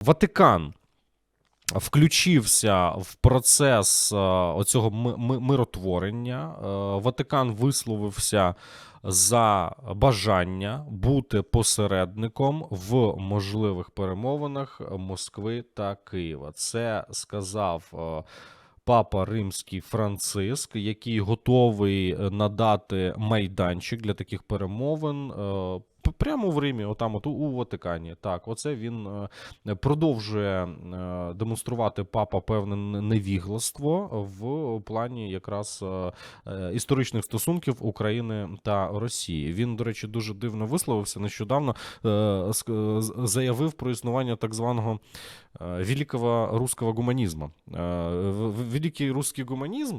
Ватикан включився в процес е, оцього ми- ми- миротворення. Е, Ватикан висловився за бажання бути посередником в можливих перемовинах Москви та Києва. Це сказав. е, Папа Римський Франциск, який готовий надати майданчик для таких перемовин прямо в Римі, отам, от у- Ватикані. Так, оце він е, продовжує е, демонструвати папа певне невігластво в плані якраз е, історичних стосунків України та Росії. Він, до речі, дуже дивно висловився нещодавно. заявив про існування так званого великого руського гуманізму. Великий русський гуманізм.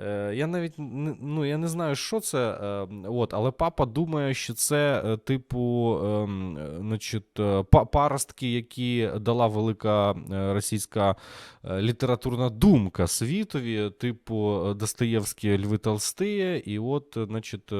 Е, Я навіть ну, я не знаю, що це. е, От, але папа думає, що це е, типу значить, паростки, які дала велика російська літературна думка світові, типу Достоєвські Льви Толстиє, і от, значить,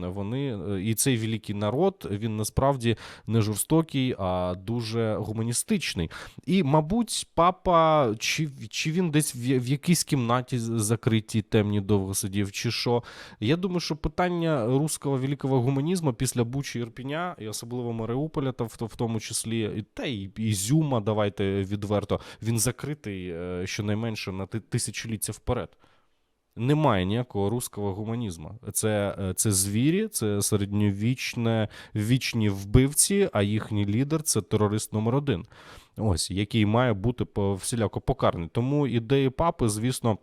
вони і цей великий народ він насправді не жорстокий, а дуже гуманістичний. І, мабуть, папа, чи, чи він десь в, якійсь кімнаті закритій темні довго сидів, чи що. Я думаю, що питання руського великого гуманізму після Бучі Ірпіня, і особливо Маріуполя, та в, в тому числі, та й Ізюма, давайте відверто, він закритий е, щонайменше на тисячоліття вперед. Немає ніякого руського гуманізму. Це, е, це звірі, це середньовічне вічні вбивці, а їхній лідер це терорист номер один. Ось, який має бути всіляко покараний. Тому ідеї папи, звісно.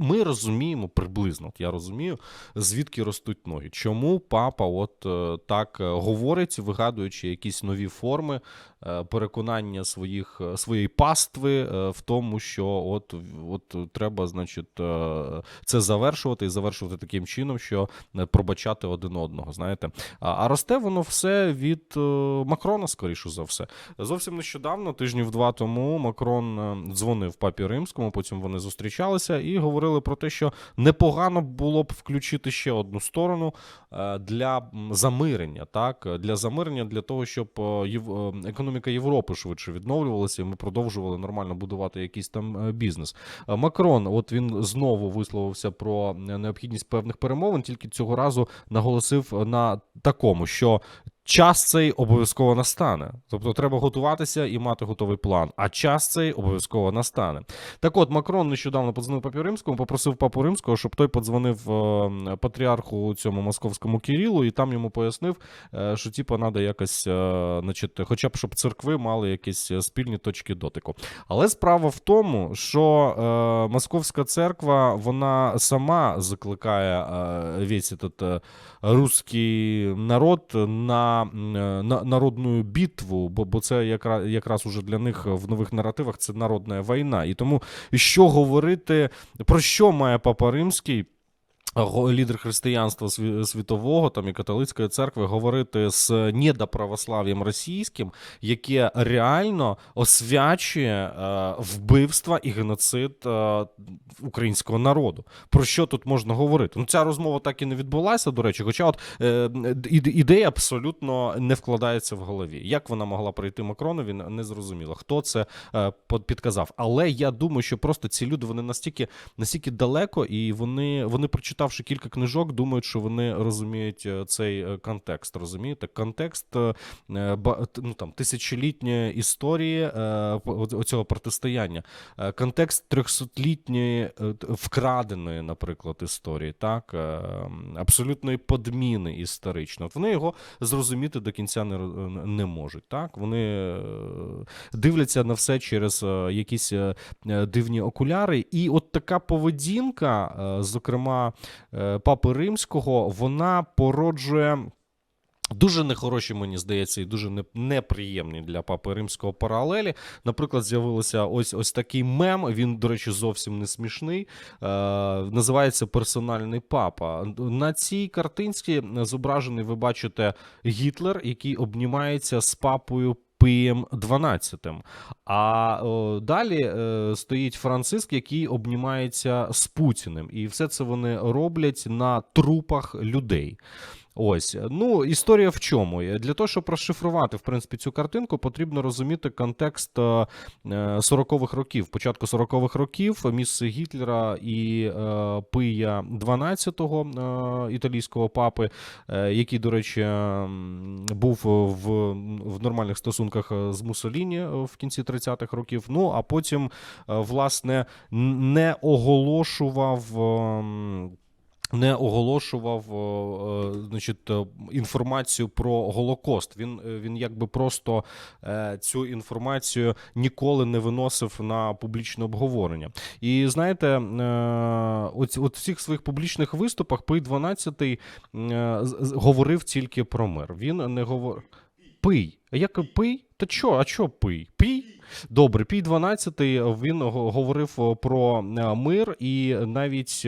Ми розуміємо приблизно, я розумію, звідки ростуть ноги. Чому папа от е, так е, говорить, вигадуючи якісь нові форми е, переконання своїх своєї пастви в тому, що от, от треба, значить, це завершувати і завершувати таким чином, що пробачати один одного. Знаєте, а, росте воно все від Макрона, скоріше за все. Зовсім нещодавно, тижнів два тому, Макрон дзвонив папі римському, потім вони зустрічалися і говорили про те, що непогано було б включити ще одну сторону е, для замирення, так для замирення, для того, щоб е, е, економіка Європи швидше відновлювалася, і ми продовжували нормально будувати якийсь там бізнес. Макрон, от він знову висловився про необхідність певних перемовин, тільки цього разу наголосив на такому, що. Час цей обов'язково настане. Тобто треба готуватися і мати готовий план. А час цей обов'язково настане. Так от, Макрон нещодавно подзвонив папі римському, попросив папу римського, щоб той подзвонив е, патріарху цьому московському Кирилу, і там йому пояснив, е, що типу треба якось, е, значить, хоча б щоб церкви мали якісь спільні точки дотику. Але справа в тому, що е, московська церква вона сама закликає е, весь этот русський народ на, е, на народну битву, бо, бо це якраз, якраз уже для них в нових наративах це народна війна. І тому що говорити, про що має Папа Римський? Лідер християнства світового там і католицької церкви говорити з недоправослав'ям російським, яке реально освячує е, вбивства і геноцид е, українського народу. Про що тут можна говорити? Ну ця розмова так і не відбулася, до речі. Хоча от е, ідея абсолютно не вкладається в голові. Як вона могла прийти Макронові, не зрозуміло. Хто це е, підказав? Але я думаю, що просто ці люди вони настільки настільки далеко, і вони, вони прочитавши кілька книжок, думають, що вони розуміють е, цей е, контекст. Розумієте? Контекст е, ну, там, тисячолітньої історії оцього протистояння, контекст трьохсотлітньої вкраденої, наприклад, історії, так абсолютної подміни історично. От вони його зрозуміти до кінця не, не можуть. Так вони дивляться на все через якісь дивні окуляри. І от така поведінка, зокрема папи римського, вона породжує. Дуже нехороші, мені здається, і дуже неприємні для папи римського паралелі. Наприклад, з'явилося ось ось такий мем. Він, до речі, зовсім не смішний. Е, називається Персональний папа. На цій картинці зображений, ви бачите, Гітлер, який обнімається з папою. Пиєм 12. А о, далі е, стоїть Франциск, який обнімається з Путіним. І все це вони роблять на трупах людей. Ось ну історія в чому? Для того, щоб розшифрувати в принципі цю картинку, потрібно розуміти контекст е, 40-х років. Початку 40-х років місце Гітлера і е, Пия 12-го е, італійського папи, е, який, до речі, був в, в нормальних стосунках е, з Муссоліні е, в кінці 30-х років. Ну а потім, е, власне, не оголошував. Ем, не оголошував е, е, значить, е, інформацію про Голокост. Він, він якби просто цю інформацію ніколи не виносив на публічне обговорення. І знаєте, от, от в цих своїх публічних виступах Пий 12 е, з- з- говорив тільки про мир. Він не говорив. Пий. А як пий? Та чо? А чо пий? Пій? Добре, пій 12 він говорив про мир і навіть.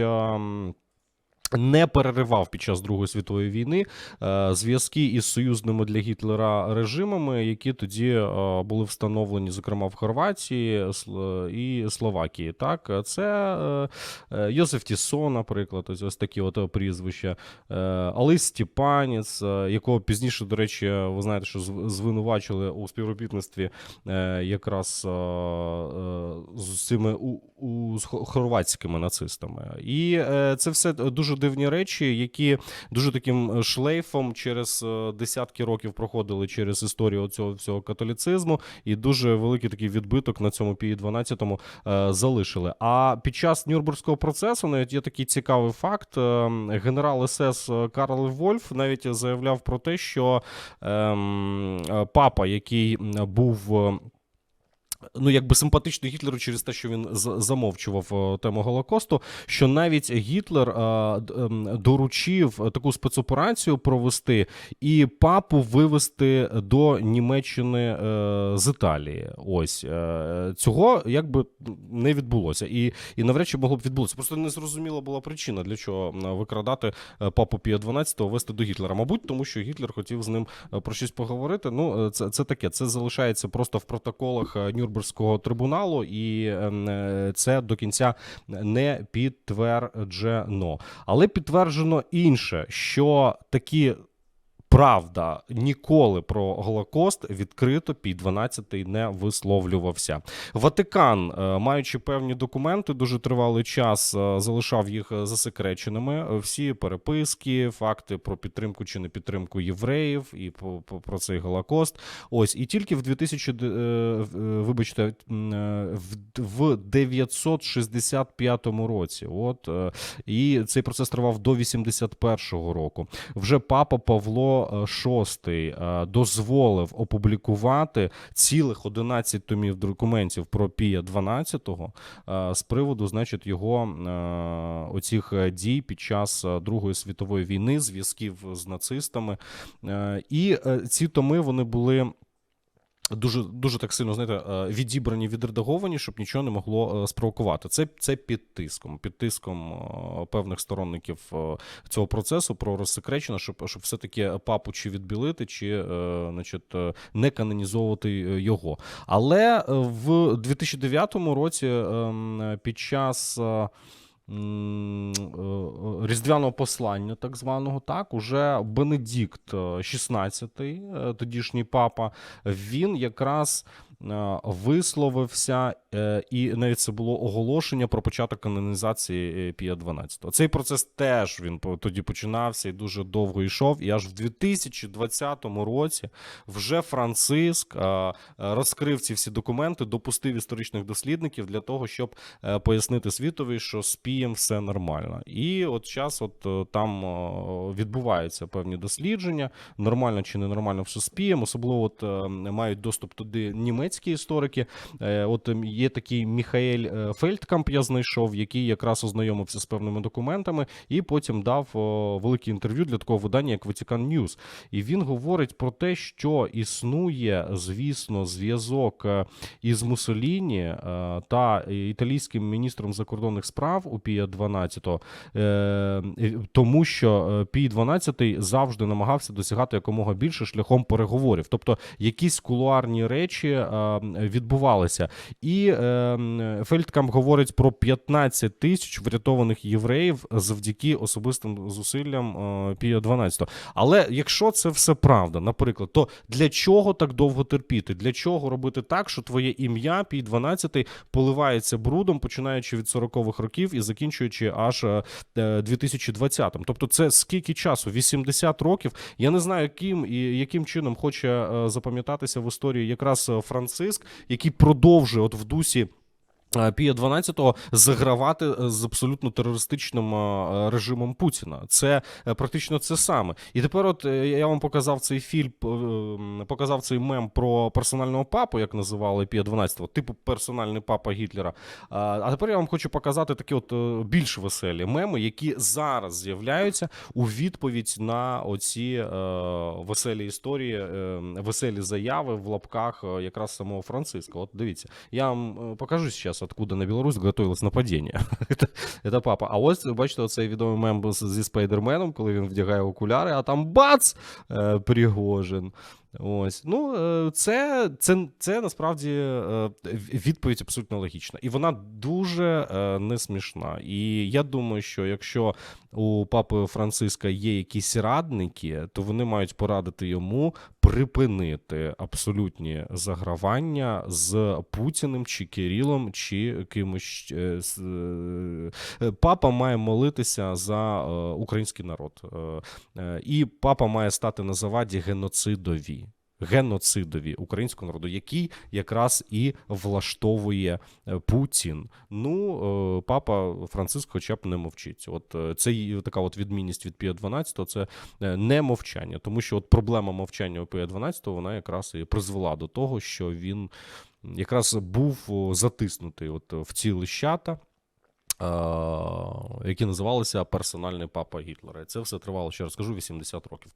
Не переривав під час Другої світової війни е, зв'язки із союзними для Гітлера режимами, які тоді е, були встановлені, зокрема в Хорватії і Словакії. Так, це е, Йозеф Тісон, наприклад, ось, ось такі от прізвища. Алис Степанець, якого пізніше, до речі, ви знаєте, що звинувачили у співробітництві якраз з цими у, у, з хорватськими нацистами. І це все дуже дивні речі, які дуже таким шлейфом через е, десятки років проходили через історію цього всього католіцизму, і дуже великий такий відбиток на цьому пі 12 е, залишили. А під час Нюрнберзького процесу навіть є такий цікавий факт. е, Генерал СС Карл Вольф навіть заявляв про те, що ем, е, папа, який був. Ну, якби симпатичний Гітлеру через те, що він замовчував е, тему Голокосту, що навіть Гітлер е, ем, доручив таку спецоперацію провести і папу вивести до Німеччини е, з Італії. Ось цього якби не відбулося, і, і навряд чи могло б відбутися. Просто не зрозуміла була причина, для чого викрадати папу Пія 12 вести до Гітлера. Мабуть, тому що Гітлер хотів з ним про щось поговорити. Ну, це, це таке. Це залишається просто в протоколах е, Нюрнберзького трибуналу, і ем, е, це до кінця не підтверджено. Але підтверджено інше, що такі. Правда, ніколи про Голокост відкрито під 12 не висловлювався. Ватикан, е, маючи певні документи, дуже тривалий час е, залишав їх засекреченими. Всі переписки, факти про підтримку чи не підтримку євреїв і про цей Голокост. Ось і тільки в 2000, е, вибачте, в- в 965 році. От і цей процес тривав до 81-го року. Вже папа Павло VI е, дозволив опублікувати цілих 11 томів документів про Пія 12-го е, з приводу, значить, його е, оцих дій під час Другої світової війни, зв'язків з нацистами. І ці томи вони були. Дуже дуже так сильно знаєте, е, відібрані, відредаговані, щоб нічого не могло е, спровокувати. Це, це під тиском, під тиском е, певних сторонників цього процесу про розсекречення, щоб, щоб все-таки папу чи відбілити, чи значить, не канонізовувати його. Але в 2009 році ем, під час. Е, е, Різдвяного послання, так званого, так, уже Бенедикт XVI, тодішній папа, він якраз е, висловився, е, і навіть це було оголошення про початок канонізації е, Пія 12. Цей процес теж він тоді починався і дуже довго йшов. І аж в 2020 році вже Франциск е, е, розкрив ці всі документи, допустив історичних дослідників для того, щоб е, пояснити світові, що з Пієм все нормально. І от зараз от е, там е, відбуваються певні дослідження, нормально чи ненормально все з Пієм. Особливо от е, мають доступ туди німецькі історики. Е, От є такий Міхаель е, Фельдкамп, я знайшов, який якраз ознайомився з певними документами і потім дав велике інтерв'ю для такого видання, як Vatican News. І він говорить про те, що існує, звісно, зв'язок е, із Муссоліні е, та італійським міністром закордонних справ у Пія 12, е, тому що Пій 12 завжди намагався досягати якомога більше шляхом переговорів. Тобто якісь кулуарні речі відбувалися. І е, м, говорить про 15 тисяч врятованих євреїв завдяки особистим зусиллям е, Пія 12. Але якщо це все правда, наприклад, то для чого так довго терпіти? Для чого робити так, що твоє ім'я Пій 12 поливається брудом, починаючи від 40-х років і закінчуючи аж е, е, 2020-м? Тобто, це скільки часу? 80 років. Я не знаю, яким і яким чином хоче е, запам'ятатися в історії якраз е, Франциск, який продовжує от в дусі. Е, Пія 12-го загравати е, з абсолютно терористичним е, режимом Путіна. Це практично це саме. І тепер, от я вам показав цей фільм, показав цей мем про персонального папу, як називали Пія 12-го, типу персональний папа Гітлера. А, тепер я вам хочу показати такі от більш веселі меми, які зараз з'являються у відповідь на оці веселі історії, веселі заяви в лапках якраз самого Франциска. От дивіться, я вам покажу зараз, откуда на Білорусь готовилось нападіння. Це- папа. А ось бачите, оцей відомий мем зі спайдерменом, коли він вдягає окуляри, а там бац! Е, Пригожин. Ось, ну е, це, це, це насправді е, відповідь абсолютно логічна, і вона дуже е, не смішна. І я думаю, що якщо у папи Франциска є якісь радники, то вони мають порадити йому припинити абсолютні загравання з Путіним чи Кирилом, чи кимось. Папа має молитися за український народ. І папа має стати на заваді геноцидові. Геноцидові українського народу, який якраз і влаштовує е, Путін. Ну, е, папа Франциск, хоча б не мовчить. От е, це така от відмінність від Пія 12, це не мовчання, тому що от проблема мовчання у Пія 12, вона якраз і призвела до того, що він якраз був затиснутий от в ці лищата. Які називалися персональний папа Гітлера. Це все тривало, ще раз кажу, 80 років.